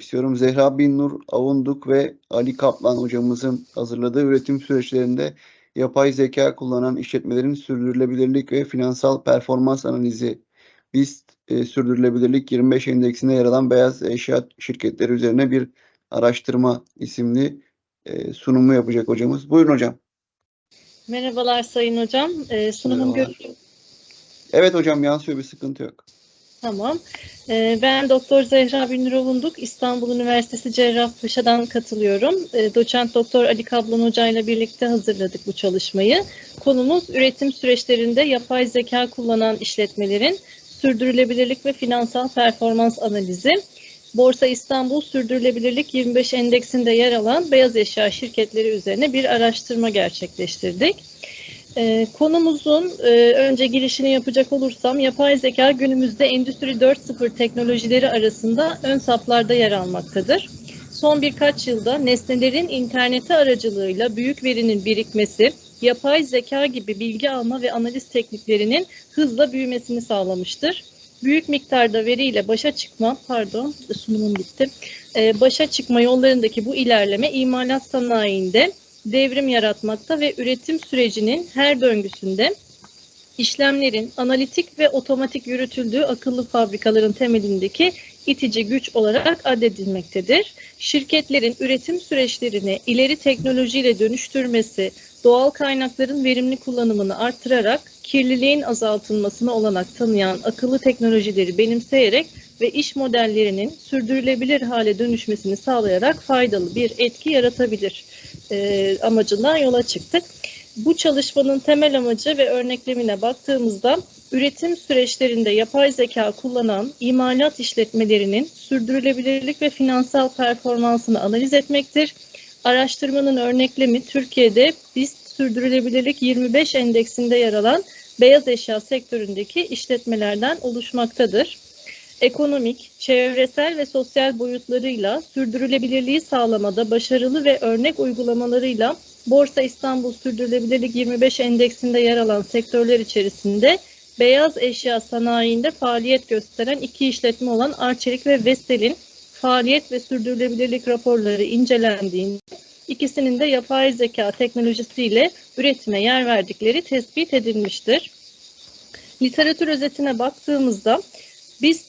istiyorum. Zehra Binnur Avunduk ve Ali Kaplan hocamızın hazırladığı üretim süreçlerinde yapay zeka kullanan işletmelerin sürdürülebilirlik ve finansal performans analizi BIST e, Sürdürülebilirlik 25 endeksinde yer alan beyaz eşya şirketleri üzerine bir araştırma isimli e, sunumu yapacak hocamız. Buyurun hocam. Merhabalar Sayın Hocam. Ee, sunumum Merhabalar. görüyor. Evet hocam yansıyor bir sıkıntı yok. Tamam. Ee, ben Doktor Zehra Binur İstanbul Üniversitesi Cerrahpaşa'dan katılıyorum. Ee, Doçent Doktor Ali Kablan Hoca ile birlikte hazırladık bu çalışmayı. Konumuz üretim süreçlerinde yapay zeka kullanan işletmelerin sürdürülebilirlik ve finansal performans analizi. Borsa İstanbul Sürdürülebilirlik 25 endeksinde yer alan beyaz eşya şirketleri üzerine bir araştırma gerçekleştirdik. Ee, konumuzun e, önce girişini yapacak olursam yapay zeka günümüzde Endüstri 4.0 teknolojileri arasında ön saflarda yer almaktadır. Son birkaç yılda nesnelerin interneti aracılığıyla büyük verinin birikmesi, yapay zeka gibi bilgi alma ve analiz tekniklerinin hızla büyümesini sağlamıştır. Büyük miktarda veriyle başa çıkma, pardon sunumum bitti, Ee, başa çıkma yollarındaki bu ilerleme imalat sanayinde devrim yaratmakta ve üretim sürecinin her döngüsünde işlemlerin analitik ve otomatik yürütüldüğü akıllı fabrikaların temelindeki itici güç olarak addedilmektedir. Şirketlerin üretim süreçlerini ileri teknolojiyle dönüştürmesi, doğal kaynakların verimli kullanımını artırarak kirliliğin azaltılmasına olanak tanıyan akıllı teknolojileri benimseyerek ve iş modellerinin sürdürülebilir hale dönüşmesini sağlayarak faydalı bir etki yaratabilir e, amacından yola çıktık. Bu çalışmanın temel amacı ve örneklemine baktığımızda üretim süreçlerinde yapay zeka kullanan imalat işletmelerinin sürdürülebilirlik ve finansal performansını analiz etmektir. Araştırmanın örneklemi Türkiye'de BIST Sürdürülebilirlik 25 endeksinde yer alan beyaz eşya sektöründeki işletmelerden oluşmaktadır ekonomik, çevresel ve sosyal boyutlarıyla sürdürülebilirliği sağlamada başarılı ve örnek uygulamalarıyla Borsa İstanbul Sürdürülebilirlik 25 endeksinde yer alan sektörler içerisinde beyaz eşya sanayinde faaliyet gösteren iki işletme olan Arçelik ve Vestel'in faaliyet ve sürdürülebilirlik raporları incelendiğinde ikisinin de yapay zeka teknolojisiyle üretime yer verdikleri tespit edilmiştir. Literatür özetine baktığımızda biz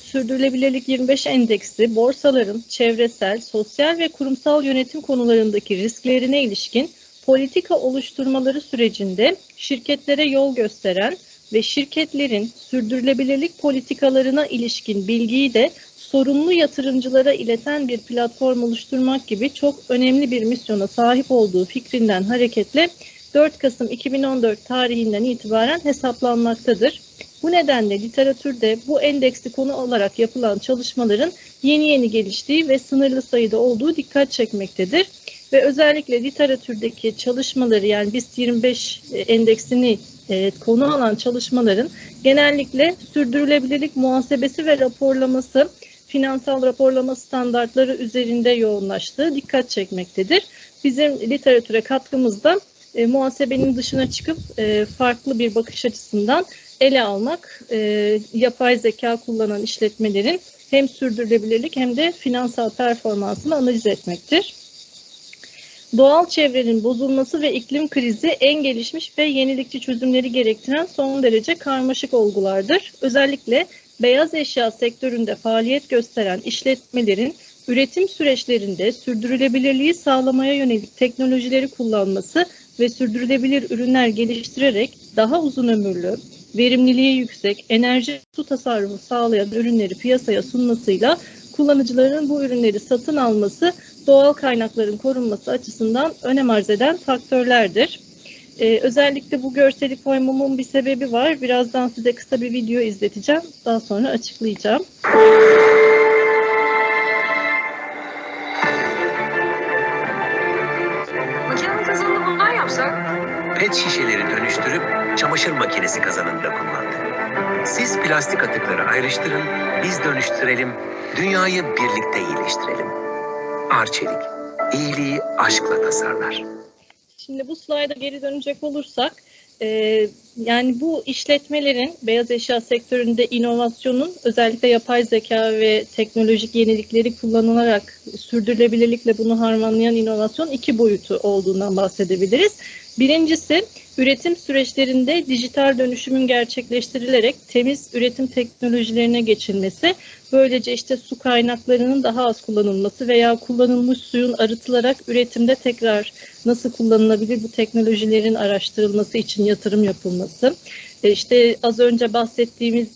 Sürdürülebilirlik 25 endeksi borsaların çevresel, sosyal ve kurumsal yönetim konularındaki risklerine ilişkin politika oluşturmaları sürecinde şirketlere yol gösteren ve şirketlerin sürdürülebilirlik politikalarına ilişkin bilgiyi de sorumlu yatırımcılara ileten bir platform oluşturmak gibi çok önemli bir misyona sahip olduğu fikrinden hareketle 4 Kasım 2014 tarihinden itibaren hesaplanmaktadır. Bu nedenle literatürde bu endeksi konu olarak yapılan çalışmaların yeni yeni geliştiği ve sınırlı sayıda olduğu dikkat çekmektedir. Ve özellikle literatürdeki çalışmaları yani BIST 25 endeksini e, konu alan çalışmaların genellikle sürdürülebilirlik muhasebesi ve raporlaması, finansal raporlama standartları üzerinde yoğunlaştığı dikkat çekmektedir. Bizim literatüre katkımızda e, muhasebenin dışına çıkıp e, farklı bir bakış açısından ele almak e, yapay zeka kullanan işletmelerin hem sürdürülebilirlik hem de finansal performansını analiz etmektir. Doğal çevrenin bozulması ve iklim krizi en gelişmiş ve yenilikçi çözümleri gerektiren son derece karmaşık olgulardır. Özellikle beyaz eşya sektöründe faaliyet gösteren işletmelerin üretim süreçlerinde sürdürülebilirliği sağlamaya yönelik teknolojileri kullanması ve sürdürülebilir ürünler geliştirerek daha uzun ömürlü, verimliliği yüksek, enerji su tasarrufu sağlayan ürünleri piyasaya sunmasıyla kullanıcıların bu ürünleri satın alması doğal kaynakların korunması açısından önem arz eden faktörlerdir. Ee, özellikle bu görseli koymamın bir sebebi var. Birazdan size kısa bir video izleteceğim. Daha sonra açıklayacağım. Pet şişeleri dönüştürüp çamaşır makinesi kazanında kullandık. Siz plastik atıkları ayrıştırın, biz dönüştürelim, dünyayı birlikte iyileştirelim. Arçelik, iyiliği aşkla tasarlar. Şimdi bu slayda geri dönecek olursak Ee, yani bu işletmelerin beyaz eşya sektöründe inovasyonun özellikle yapay zeka ve teknolojik yenilikleri kullanılarak sürdürülebilirlikle bunu harmanlayan inovasyon iki boyutu olduğundan bahsedebiliriz. Birincisi üretim süreçlerinde dijital dönüşümün gerçekleştirilerek temiz üretim teknolojilerine geçilmesi, böylece işte su kaynaklarının daha az kullanılması veya kullanılmış suyun arıtılarak üretimde tekrar nasıl kullanılabilir bu teknolojilerin araştırılması için yatırım yapılması. E işte az önce bahsettiğimiz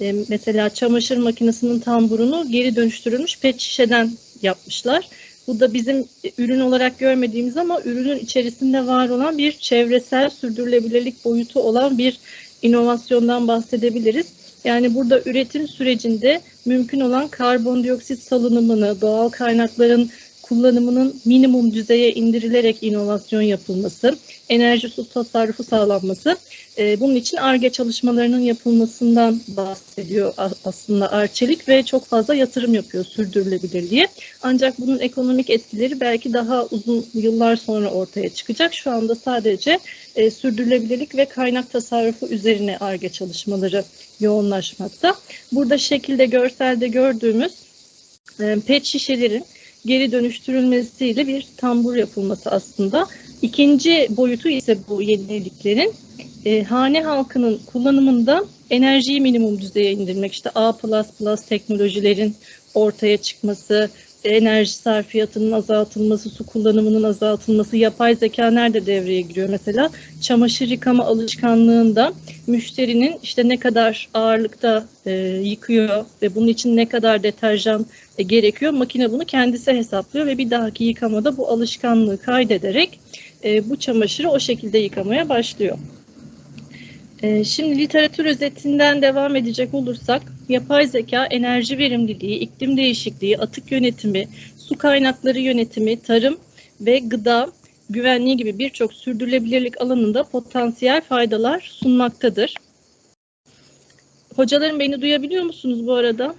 e, mesela çamaşır makinesinin tamburunu geri dönüştürülmüş pet şişeden yapmışlar. Bu da bizim ürün olarak görmediğimiz ama ürünün içerisinde var olan bir çevresel sürdürülebilirlik boyutu olan bir inovasyondan bahsedebiliriz. Yani burada üretim sürecinde mümkün olan karbondioksit salınımını, doğal kaynakların kullanımının minimum düzeye indirilerek inovasyon yapılması, enerji su tasarrufu sağlanması. E, bunun için ARGE çalışmalarının yapılmasından bahsediyor aslında Arçelik ve çok fazla yatırım yapıyor sürdürülebilirliğe. Ancak bunun ekonomik etkileri belki daha uzun yıllar sonra ortaya çıkacak. Şu anda sadece e, sürdürülebilirlik ve kaynak tasarrufu üzerine ARGE çalışmaları yoğunlaşmakta. Burada şekilde görselde gördüğümüz e, pet şişelerin geri dönüştürülmesiyle bir tambur yapılması aslında. İkinci boyutu ise bu yeniliklerin e, hane halkının kullanımında enerjiyi minimum düzeye indirmek. İşte A++ teknolojilerin ortaya çıkması, enerji sarfiyatının azaltılması, su kullanımının azaltılması, yapay zeka nerede devreye giriyor mesela? Çamaşır yıkama alışkanlığında müşterinin işte ne kadar ağırlıkta e, yıkıyor ve bunun için ne kadar deterjan e, gerekiyor. Makine bunu kendisi hesaplıyor ve bir dahaki yıkamada bu alışkanlığı kaydederek e, bu çamaşırı o şekilde yıkamaya başlıyor. E, şimdi literatür özetinden devam edecek olursak yapay zeka, enerji verimliliği, iklim değişikliği, atık yönetimi, su kaynakları yönetimi, tarım ve gıda güvenliği gibi birçok sürdürülebilirlik alanında potansiyel faydalar sunmaktadır. Hocalarım beni duyabiliyor musunuz bu arada?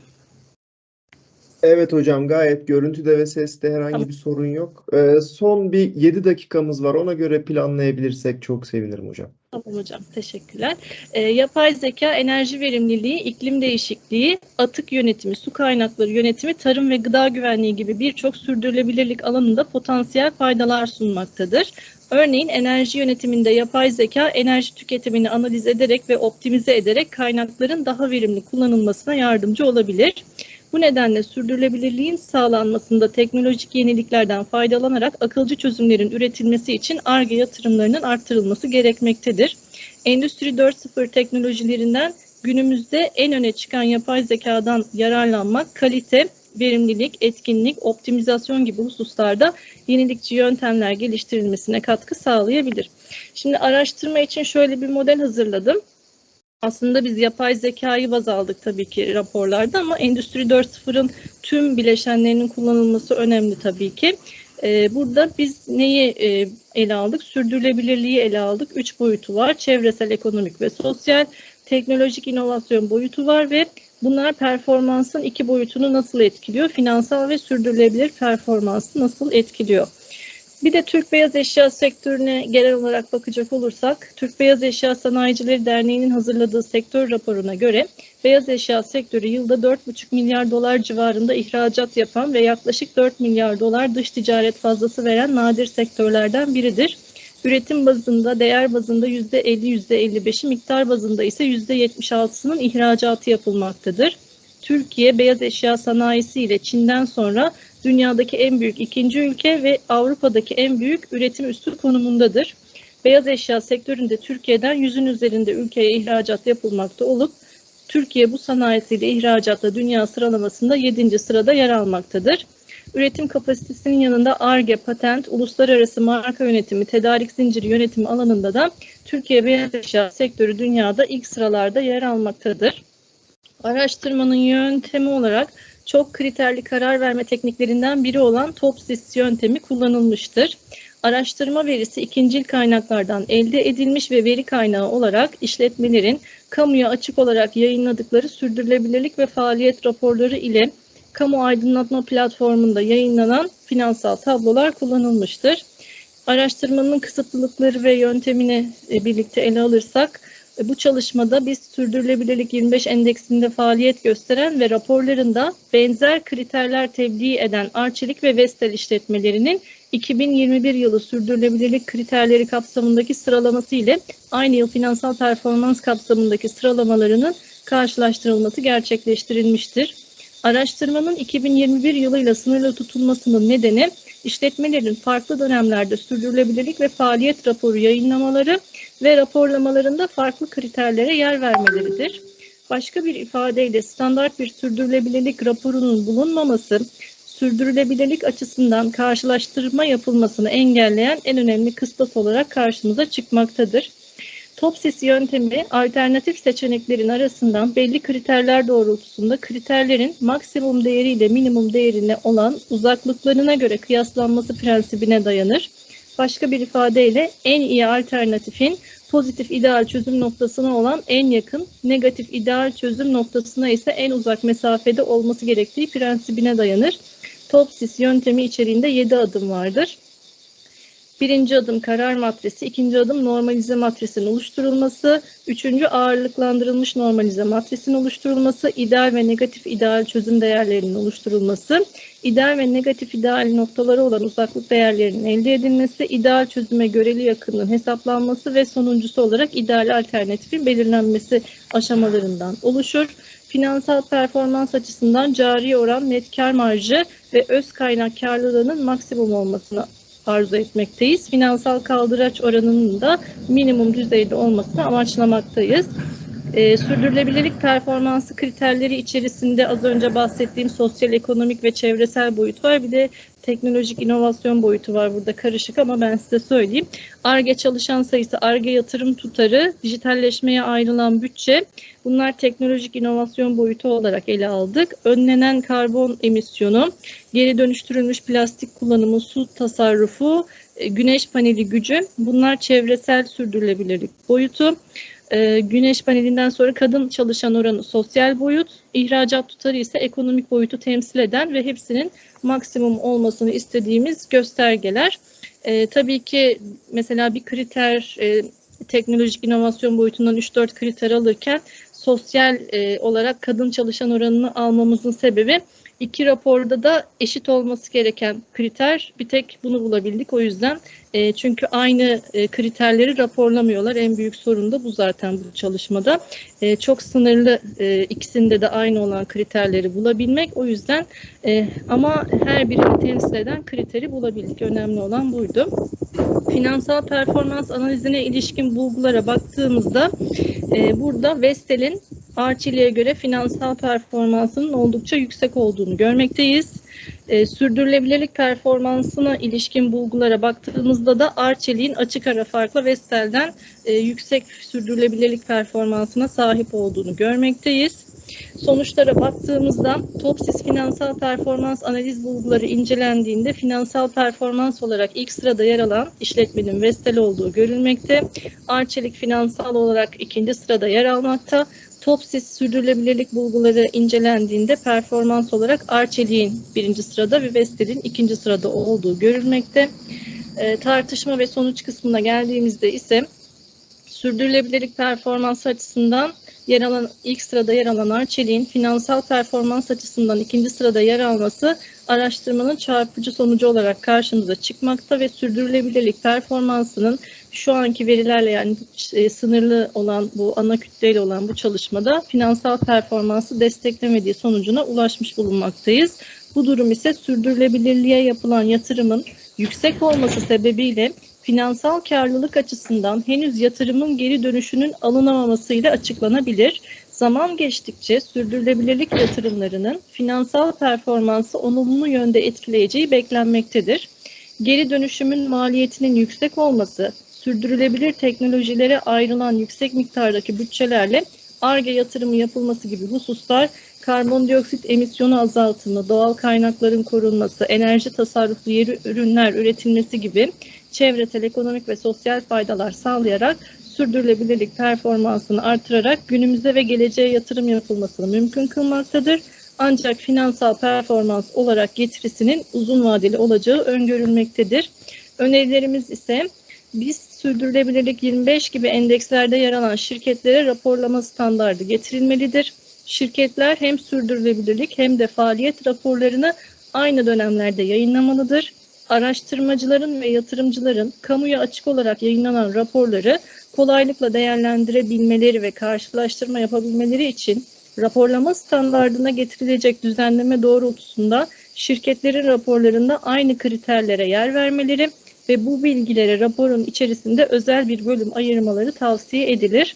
Evet hocam gayet görüntüde ve seste herhangi Tamam. bir sorun yok. Ee, son bir 7 dakikamız var. Ona göre planlayabilirsek çok sevinirim hocam. Tamam hocam, teşekkürler. Ee, yapay zeka, enerji verimliliği, iklim değişikliği, atık yönetimi, su kaynakları yönetimi, tarım ve gıda güvenliği gibi birçok sürdürülebilirlik alanında potansiyel faydalar sunmaktadır. Örneğin enerji yönetiminde yapay zeka, enerji tüketimini analiz ederek ve optimize ederek kaynakların daha verimli kullanılmasına yardımcı olabilir. Bu nedenle sürdürülebilirliğin sağlanmasında teknolojik yeniliklerden faydalanarak akılcı çözümlerin üretilmesi için ARGE yatırımlarının arttırılması gerekmektedir. Endüstri 4.0 teknolojilerinden günümüzde en öne çıkan yapay zekadan yararlanmak, kalite, verimlilik, etkinlik, optimizasyon gibi hususlarda yenilikçi yöntemler geliştirilmesine katkı sağlayabilir. Şimdi araştırma için şöyle bir model hazırladım. Aslında biz yapay zekayı baz aldık tabii ki raporlarda ama Endüstri 4.0'ın tüm bileşenlerinin kullanılması önemli tabii ki. Ee, burada biz neyi e, ele aldık? Sürdürülebilirliği ele aldık. Üç boyutu var. Çevresel, ekonomik ve sosyal. Teknolojik inovasyon boyutu var ve bunlar performansın iki boyutunu nasıl etkiliyor? Finansal ve sürdürülebilir performansı nasıl etkiliyor? Bir de Türk Beyaz Eşya sektörüne genel olarak bakacak olursak, Türk Beyaz Eşya Sanayicileri Derneği'nin hazırladığı sektör raporuna göre beyaz eşya sektörü yılda 4,5 milyar dolar civarında ihracat yapan ve yaklaşık 4 milyar dolar dış ticaret fazlası veren nadir sektörlerden biridir. Üretim bazında, değer bazında %50, %55'i, miktar bazında ise %76'sının ihracatı yapılmaktadır. Türkiye beyaz eşya sanayisi ile Çin'den sonra dünyadaki en büyük ikinci ülke ve Avrupa'daki en büyük üretim üssü konumundadır. Beyaz eşya sektöründe Türkiye'den yüzün üzerinde ülkeye ihracat yapılmakta olup Türkiye bu sanayisiyle ihracatta dünya sıralamasında 7. sırada yer almaktadır. Üretim kapasitesinin yanında ARGE, patent, uluslararası marka yönetimi, tedarik zinciri yönetimi alanında da Türkiye beyaz eşya sektörü dünyada ilk sıralarda yer almaktadır. Araştırmanın yöntemi olarak çok kriterli karar verme tekniklerinden biri olan TOPSIS yöntemi kullanılmıştır. Araştırma verisi ikincil kaynaklardan elde edilmiş ve veri kaynağı olarak işletmelerin kamuya açık olarak yayınladıkları sürdürülebilirlik ve faaliyet raporları ile kamu aydınlatma platformunda yayınlanan finansal tablolar kullanılmıştır. Araştırmanın kısıtlılıkları ve yöntemini e, birlikte ele alırsak, bu çalışmada biz sürdürülebilirlik 25 endeksinde faaliyet gösteren ve raporlarında benzer kriterler tebliğ eden Arçelik ve Vestel işletmelerinin 2021 yılı sürdürülebilirlik kriterleri kapsamındaki sıralaması ile aynı yıl finansal performans kapsamındaki sıralamalarının karşılaştırılması gerçekleştirilmiştir. Araştırmanın 2021 yılıyla sınırlı tutulmasının nedeni işletmelerin farklı dönemlerde sürdürülebilirlik ve faaliyet raporu yayınlamaları ve raporlamalarında farklı kriterlere yer vermeleridir. Başka bir ifadeyle standart bir sürdürülebilirlik raporunun bulunmaması, sürdürülebilirlik açısından karşılaştırma yapılmasını engelleyen en önemli kıstas olarak karşımıza çıkmaktadır. Topsis yöntemi alternatif seçeneklerin arasından belli kriterler doğrultusunda kriterlerin maksimum değeri ile minimum değerine olan uzaklıklarına göre kıyaslanması prensibine dayanır. Başka bir ifadeyle en iyi alternatifin pozitif ideal çözüm noktasına olan en yakın, negatif ideal çözüm noktasına ise en uzak mesafede olması gerektiği prensibine dayanır. Topsis yöntemi içeriğinde 7 adım vardır. Birinci adım karar matrisi, ikinci adım normalize matrisinin oluşturulması, üçüncü ağırlıklandırılmış normalize matrisinin oluşturulması, ideal ve negatif ideal çözüm değerlerinin oluşturulması, ideal ve negatif ideal noktaları olan uzaklık değerlerinin elde edilmesi, ideal çözüme göreli yakınlığın hesaplanması ve sonuncusu olarak ideal alternatifin belirlenmesi aşamalarından oluşur. Finansal performans açısından cari oran, net kar marjı ve öz kaynak karlılığının maksimum olmasını arzu etmekteyiz. Finansal kaldıraç oranının da minimum düzeyde olmasını amaçlamaktayız. Ee, sürdürülebilirlik performansı kriterleri içerisinde az önce bahsettiğim sosyal, ekonomik ve çevresel boyut var. Bir de teknolojik inovasyon boyutu var burada karışık ama ben size söyleyeyim. ARGE çalışan sayısı, ARGE yatırım tutarı, dijitalleşmeye ayrılan bütçe bunlar teknolojik inovasyon boyutu olarak ele aldık. Önlenen karbon emisyonu, geri dönüştürülmüş plastik kullanımı, su tasarrufu, e, güneş paneli gücü bunlar çevresel sürdürülebilirlik boyutu. Ee, güneş panelinden sonra kadın çalışan oranı sosyal boyut, ihracat tutarı ise ekonomik boyutu temsil eden ve hepsinin maksimum olmasını istediğimiz göstergeler. Ee, tabii ki mesela bir kriter e, teknolojik inovasyon boyutundan 3-4 kriter alırken sosyal e, olarak kadın çalışan oranını almamızın sebebi iki raporda da eşit olması gereken kriter bir tek bunu bulabildik. O yüzden e, çünkü aynı e, kriterleri raporlamıyorlar. En büyük sorun da bu zaten bu çalışmada. E, çok sınırlı e, ikisinde de aynı olan kriterleri bulabilmek. O yüzden e, ama her birini temsil eden kriteri bulabildik. Önemli olan buydu. Finansal performans analizine ilişkin bulgulara baktığımızda e, burada Vestel'in Arçelik'e göre finansal performansının oldukça yüksek olduğunu görmekteyiz. E, sürdürülebilirlik performansına ilişkin bulgulara baktığımızda da Arçelik'in açık ara farkla Vestel'den e, yüksek sürdürülebilirlik performansına sahip olduğunu görmekteyiz. Sonuçlara baktığımızda Topsis finansal performans analiz bulguları incelendiğinde finansal performans olarak ilk sırada yer alan işletmenin Vestel olduğu görülmekte. Arçelik finansal olarak ikinci sırada yer almakta. Topsis sürdürülebilirlik bulguları incelendiğinde performans olarak Arçelik'in birinci sırada ve Vestel'in ikinci sırada olduğu görülmekte. E, tartışma ve sonuç kısmına geldiğimizde ise sürdürülebilirlik performansı açısından yer alan ilk sırada yer alan Arçelik'in finansal performans açısından ikinci sırada yer alması araştırmanın çarpıcı sonucu olarak karşımıza çıkmakta ve sürdürülebilirlik performansının şu anki verilerle yani e, sınırlı olan bu ana kütleyle olan bu çalışmada finansal performansı desteklemediği sonucuna ulaşmış bulunmaktayız. Bu durum ise sürdürülebilirliğe yapılan yatırımın yüksek olması sebebiyle finansal karlılık açısından henüz yatırımın geri dönüşünün alınamamasıyla açıklanabilir. Zaman geçtikçe sürdürülebilirlik yatırımlarının finansal performansı olumlu yönde etkileyeceği beklenmektedir. Geri dönüşümün maliyetinin yüksek olması, sürdürülebilir teknolojilere ayrılan yüksek miktardaki bütçelerle ARGE yatırımı yapılması gibi hususlar karbondioksit emisyonu azaltımı, doğal kaynakların korunması, enerji tasarruflu yeri ürünler üretilmesi gibi çevresel, ekonomik ve sosyal faydalar sağlayarak sürdürülebilirlik performansını artırarak günümüze ve geleceğe yatırım yapılmasını mümkün kılmaktadır. Ancak finansal performans olarak getirisinin uzun vadeli olacağı öngörülmektedir. Önerilerimiz ise biz sürdürülebilirlik 25 gibi endekslerde yer alan şirketlere raporlama standardı getirilmelidir. Şirketler hem sürdürülebilirlik hem de faaliyet raporlarını aynı dönemlerde yayınlamalıdır. Araştırmacıların ve yatırımcıların kamuya açık olarak yayınlanan raporları kolaylıkla değerlendirebilmeleri ve karşılaştırma yapabilmeleri için raporlama standardına getirilecek düzenleme doğrultusunda şirketlerin raporlarında aynı kriterlere yer vermeleri ve bu bilgilere raporun içerisinde özel bir bölüm ayırmaları tavsiye edilir.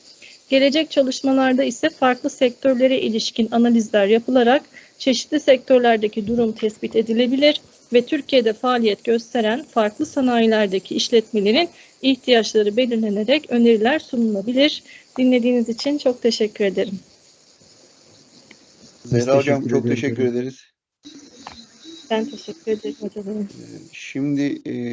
Gelecek çalışmalarda ise farklı sektörlere ilişkin analizler yapılarak çeşitli sektörlerdeki durum tespit edilebilir ve Türkiye'de faaliyet gösteren farklı sanayilerdeki işletmelerin ihtiyaçları belirlenerek öneriler sunulabilir. Dinlediğiniz için çok teşekkür ederim. Zehra Hocam çok teşekkür ederiz. Ben teşekkür ederim. Ee, Şimdi e,